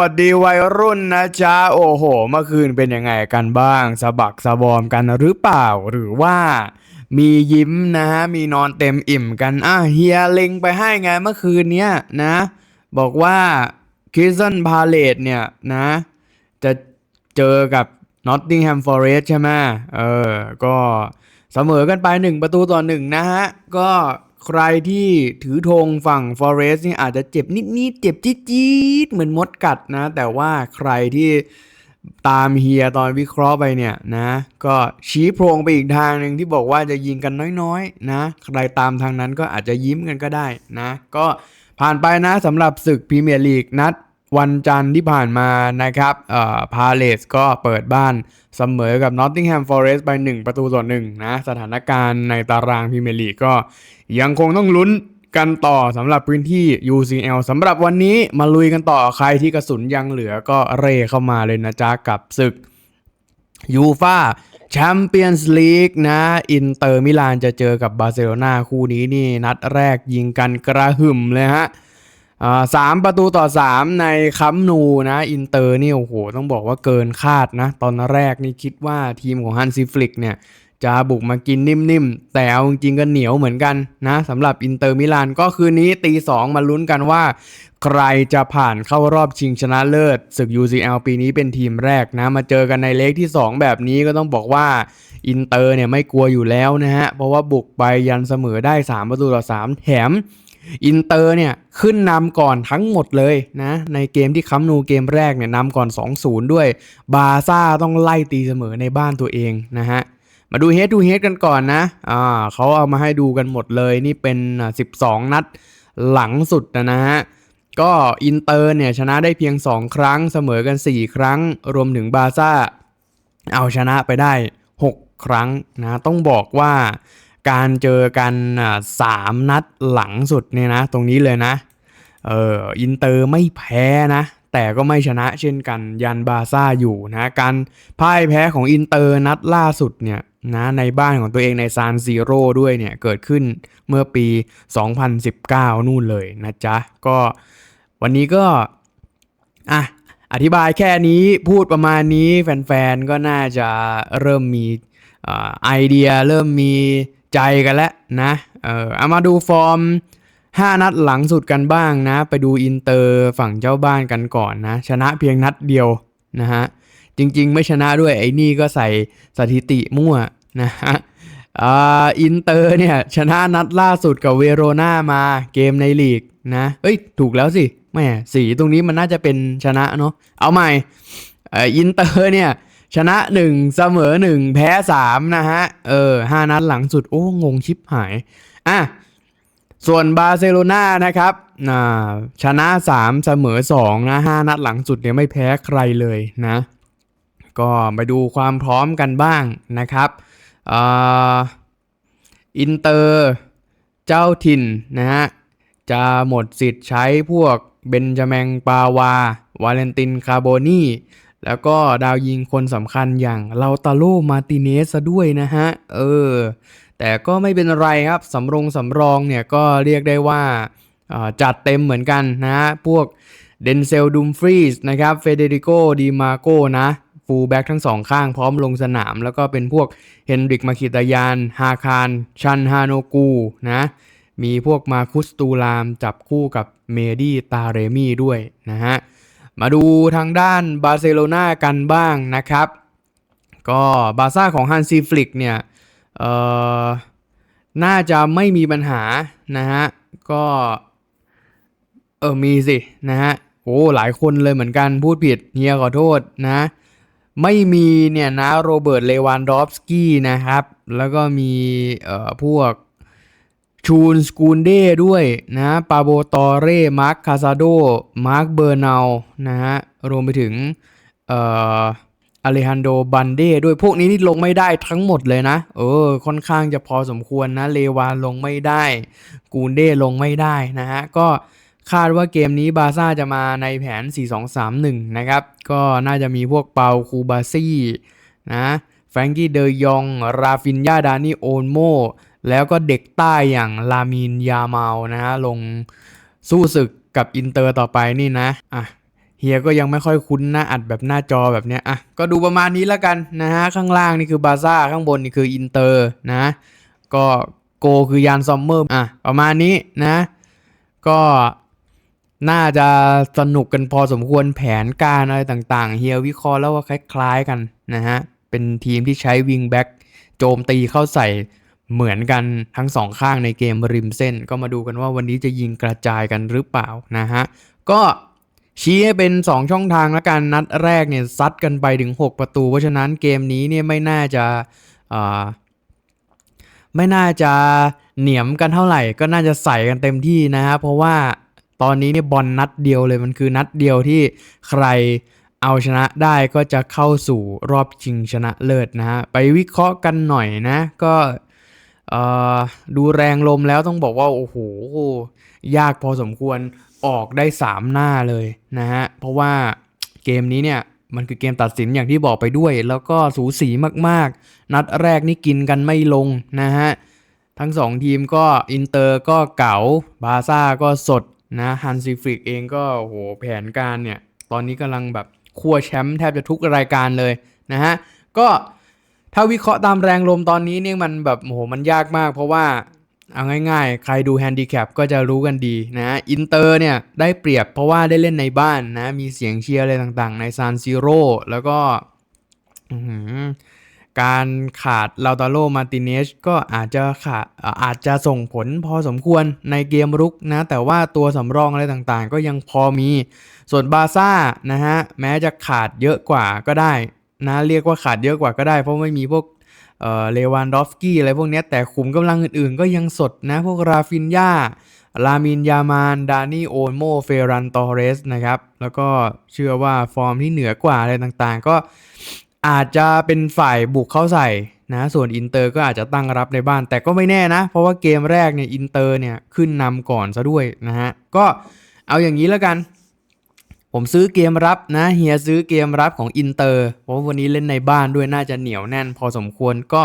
สวัสดีวัยรุ่นนะจ๊ะ โอ้โห เมื่อคืนเป็นยังไงกันบ้างสะบักสะบอมกันหรือเปล่าหรือว่ามียิ้มนะฮะ มีนอนเต็มอิ่มกัน อะเฮียเล็งไปให้ไงเมื่อคืนเนี้ยนะ บอกว่าคิสซันพาเลตเนี่ยนะ จะเจอกับนอตติงแฮมฟอเรสใช่ไหมเออ ก็เสมอกันไปหนึ่งประตูต่อหนึ่งนะฮะ ก็ ใครที่ถือธงฝั่งฟอเรสต์นี่อาจจะเจ็บนิดๆ เจ็บจี๊ดๆ เหมือนมดกัดนะ แต่ว่าใครที่ตามเฮียตอนวิเคราะห์ไปเนี่ยนะ ก็ชี้โพรงไปอีกทางหนึ่งที่บอกว่าจะยิงกันน้อยๆ นะ ใครตามทางนั้นก็อาจจะยิ้มกันก็ได้นะ ก็ผ่านไปนะสำหรับศึกพรีเมียร์ลีกนัด วันจันทร์ที่ผ่านมานะครับเอ่อพาเลสก็เปิดบ้านเสมอกับนอตติงแฮมฟอเรสต์ไป 1 ประตูต่อ1นะสถานการณ์ในตารางพรีเมียร์ลีกก็ยังคงต้องลุ้นกันต่อสำหรับพื้นที่ UCL สำหรับวันนี้มาลุยกันต่อใครที่กระสุนยังเหลือก็เร่เข้ามาเลยนะจ๊ะกับศึกยูฟาแชมเปี้ยนส์ลีกนะ อินเตอร์มิลานจะเจอกับบาร์เซโลนาคู่นี้นี่นัดแรกยิงกันกระหึ่มเลยฮะ สามประตูต่อสามในคัมนูนะอินเตอร์นี่โอ้โหต้องบอกว่าเกินคาดนะ ตอนแรกนี่คิดว่าทีมของฮันซิฟลิกเนี่ยจะบุกมากินนิ่มๆ แต่เอาจริงๆก็เหนียวเหมือนกันนะสำหรับอินเตอร์มิลานก็คืนนี้ตีสองมาลุ้นกันว่า ใครจะผ่านเข้ารอบชิงชนะเลิศศึก UCL ปีนี้เป็นทีมแรกนะ มาเจอกันในเลกที่ 2 แบบนี้ก็ต้องบอกว่าอินเตอร์เนี่ยไม่กลัวอยู่แล้วนะฮะ เพราะว่าบุกไปยันเสมอได้ 3 ประตูต่อ 3 แถม อินเตอร์เนี่ยขึ้นนำก่อนทั้งหมดเลยนะในเกมที่คัมนูเกมแรกเนี่ยนำก่อน 2-0 ด้วย บาซ่าต้องไล่ตีเสมอในบ้านตัวเองนะฮะมาดูเฮด o ูเฮดกันก่อนนะอ่าเขาเอามาให้ดูกันหมดเลยนี่เป็น 12 นัดหลังสุดนะนะฮะก็อินเตอร์เนี่ยชนะได้เพียง 2 ครั้งเสมอกัน 4 ครั้ง รวมถึงบาซ่าเอาชนะไปได้ 6 ครั้งนะต้องบอกว่า การเจอกันสามนัดหลังสุดเนี่ยนะ ตรงนี้เลยนะ เอออินเตอร์ไม่แพ้นะ แต่ก็ไม่ชนะเช่นกันยันบาร์ซ่าอยู่นะการพ่ายแพ้ของอินเตอร์นัดล่าสุดเนี่ยนะในบ้านของตัวเองในซานซีโร่ด้วยเนี่ย เกิดขึ้นเมื่อปี 2019 นู่นเลยนะจ๊ะ ก็วันนี้ก็อะอธิบายแค่นี้พูดประมาณนี้แฟนๆ ก็น่าจะเริ่มมีอไอเดีย เริ่มมี ใจกันแล้วนะเออเอามาดูฟอร์ม 5 นัดหลังสุดกันบ้างนะ ไปดูอินเตอร์ฝั่งเจ้าบ้านกันก่อนนะ ชนะเพียงนัดเดียวนะฮะ จริงๆ ไม่ชนะด้วยไอ้นี่ก็ใส่สถิติมั่วนะฮะอ่าอินเตอร์เนี่ย ชนะนัดล่าสุดกับเวโรนามาเกมในลีกนะ เอ้ย ถูกแล้วสิแม่สีตรงนี้มันน่าจะเป็นชนะเนาะเอาใหม่อ่อินเตอร์เนี่ย ชนะ1เสมอ1แพ้3นะฮะ เออห้านัดหลังสุด โอ้ งงชิบหาย อะ ส่วนบาร์เซโลนานะครับอ่าชนะ3เสมอ2นะ5นัดหลังสุดเนี่ยไม่แพ้ใครเลยนะ ก็ไปดูความพร้อมกันบ้างนะครับอ่าอินเตอร์เจ้าถิ่นนะฮะ จะหมดสิทธิ์ใช้พวกเบนจามิงปาวา วาเลนตินคาโบนี แล้วก็ดาวยิงคนสำคัญอย่างลาตาโลมาติเนสซะด้วยนะฮะ เออ แต่ก็ไม่เป็นไรครับ สำรงสำรองเนี่ยก็เรียกได้ว่าจัดเต็มเหมือนกันนะฮะพวกเดนเซลดุมฟรีสนะครับ เฟเดริโกดีมาโกนะฟูลแบ็กทั้งสองข้างพร้อมลงสนาม แล้วก็เป็นพวกเฮนริกมาคิตายาน ฮาคาร ชันฮาโนกูนะมีพวกมาคุสตูลามจับคู่กับเมดี้ตาเรมี่ด้วยนะฮะ มาดูทางด้านบาร์เซโลนากันบ้างนะครับ ก็บาซ่าของฮันซีฟลิกเนี่ยเอ่อน่าจะไม่มีปัญหานะฮะ ก็เออมีสินะฮะโอ้หลายคนเลยเหมือนกันพูดผิดเฮียขอโทษนะ ไม่มีเนี่ยนะโรเบิร์ตเลวานดอฟสกี้นะครับ แล้วก็มีเอ่อพวก ชูนสกูนเด้ด้วยนะปาโบตอเร่มาร์คคาซาโดมาร์คเบอร์นาลนะฮะรวมไปถึงเอ่ออเลฮันโดบันเด้ด้วยพวกนี้นี่ลงไม่ได้ทั้งหมดเลยนะ เออ ค่อนข้างจะพอสมควรนะ เลวานลงไม่ได้ กูนเด้ลงไม่ได้นะฮะ ก็คาดว่าเกมนี้บาร์ซ่าจะมาในแผน 4-2-3-1 นะครับ ก็น่าจะมีพวกเปาคูบาซี่นะแฟรงกี้เดยอง ราฟินยาดานี่โอนโม แล้วก็เด็กใต้อย่างลามินยาเมานะฮะลงสู้ศึกกับอินเตอร์ต่อไปนี่นะอะเฮียก็ยังไม่ค่อยคุ้นหน้าอัดแบบหน้าจอแบบเนี้ยอะก็ดูประมาณนี้แล้วกันนะฮะข้างล่างนี่คือบาซ่าข้างบนนี่คืออินเตอร์นะก็โกคือยานซอมเมอร์อะประมาณนี้นะก็น่าจะสนุกกันพอสมควรแผนการอะไรต่างๆ เฮียวิเคราะห์แล้วว่าคล้ายๆกันนะฮะเป็นทีมที่ใช้วิงแบ็กโจมตีเข้าใส่ เหมือนกันทั้งสองข้างในเกมริมเส้น ก็มาดูกันว่าวันนี้จะยิงกระจายกันหรือเปล่านะฮะ ก็ชี้ให้เป็น 2 ช่องทางแล้วกันนัดแรกเนี่ยซัดกันไปถึง 6 ประตู เพราะฉะนั้นเกมนี้เนี่ยไม่น่าจะอ่าไม่น่าจะเหนียมกันเท่าไหร่ ก็น่าจะใส่กันเต็มที่นะฮะเพราะว่าตอนนี้เนี่ยบอลนัดเดียวเลยมันคือนัดเดียวที่ใครเอาชนะได้ก็จะเข้าสู่รอบชิงชนะเลิศนะฮะไปวิเคราะห์กันหน่อยนะ ก็ ดูแรงลมแล้วต้องบอกว่าโอ้โหยากพอสมควรออกได้ 3 หน้าเลยนะฮะ เพราะว่าเกมนี้เนี่ยมันคือเกมตัดสินอย่างที่บอกไปด้วย แล้วก็สูสีมากๆ นัดแรกนี่กินกันไม่ลงนะฮะ ทั้งสองทีมก็อินเตอร์ก็เก๋าบาซ่าก็สดนะฮันซีฟริกเองก็โหแผนการเนี่ย ตอนนี้กำลังแบบคั่วแชมป์แทบจะทุกรายการเลยนะฮะ ก็ ถ้าวิเคราะห์ตามแรงลมตอนนี้เนี่ยมันแบบโหมันยากมาก เพราะว่าเอาง่ายๆ ใครดูแฮนดิแคปก็จะรู้กันดีนะอินเตอร์เนี่ยได้เปรียบเพราะว่าได้เล่นในบ้านนะ มีเสียงเชียร์อะไรต่างๆ ในซานซิโร่แล้วก็การขาดลาตาโลมาติเนสก็อาจจะขาดอาจจะส่งผลพอสมควรในเกมรุกนะ แต่ว่าตัวสำรองอะไรต่างๆ ก็ยังพอมี ส่วนบาซ่านะฮะ แม้จะขาดเยอะกว่าก็ได้ นะเรียกว่าขาดเยอะกว่าก็ได้ เพราะไม่มีพวกเเลวานดอฟสกี้อะไรพวกนี้แต่ขุมกำลังอื่นๆ ก็ยังสดนะพวกราฟินยาลามินยามาน ดานี่โอนโม เฟรันตอเรสนะครับ แล้วก็เชื่อว่าฟอร์มที่เหนือกว่าอะไรต่างๆ ก็อาจจะเป็นฝ่ายบุกเข้าใส่นะ ส่วนอินเตอร์ก็อาจจะตั้งรับในบ้าน แต่ก็ไม่แน่นะ เพราะว่าเกมแรกเนี่ยอินเตอร์เนี่ยขึ้นนำก่อนซะด้วยนะฮะ ก็เอาอย่างนี้แล้วกัน ผมซื้อเกมรับนะเฮียซื้อเกมรับของอินเตอร์เพราะวันนี้เล่นในบ้านด้วยน่าจะเหนียวแน่น พอสมควรก็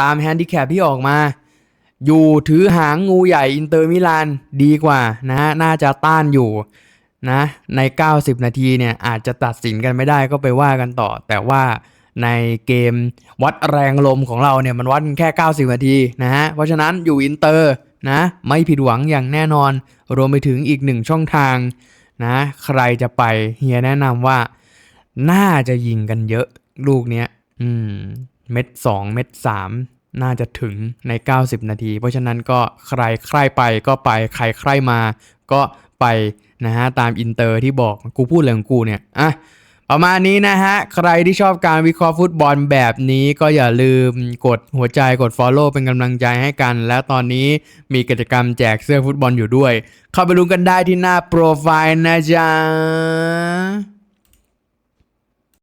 ตามแฮนดิแคปที่ออกมา อยู่ถือหางงูใหญ่อินเตอร์มิลานดีกว่านะน่าจะต้านอยู่นะใน 90 นาทีเนี่ยอาจจะตัดสินกันไม่ได้ก็ไปว่ากันต่อ แต่ว่าในเกมวัดแรงลมของเราเนี่ยมันวัดแค่ 90 นาทีนะฮะเพราะฉะนั้นอยู่อินเตอร์นะไม่ผิดหวังอย่างแน่นอน รวมไปถึงอีกหนึ่งช่องทาง นะใครจะไปเฮียแนะนำว่า น่าจะยิงกันเยอะลูกเนี้ยอืมเม็ด2เม็ด3น่าจะถึงใน 90 นาที เพราะฉะนั้นก็ใครใครไปก็ไปใครใครมาก็ไปนะฮะตามอินเตอร์ที่บอกกูพูดอะไรของกูเนี่ยอะ ประมาณนี้นะฮะ ใครที่ชอบการวิเคราะห์ฟุตบอลแบบนี้ก็อย่าลืมกดหัวใจกด Follow เป็นกำลังใจให้กัน และตอนนี้มีกิจกรรมแจกเสื้อฟุตบอลอยู่ด้วย เข้าไปดูกันได้ที่หน้าโปรไฟล์นะจ๊ะ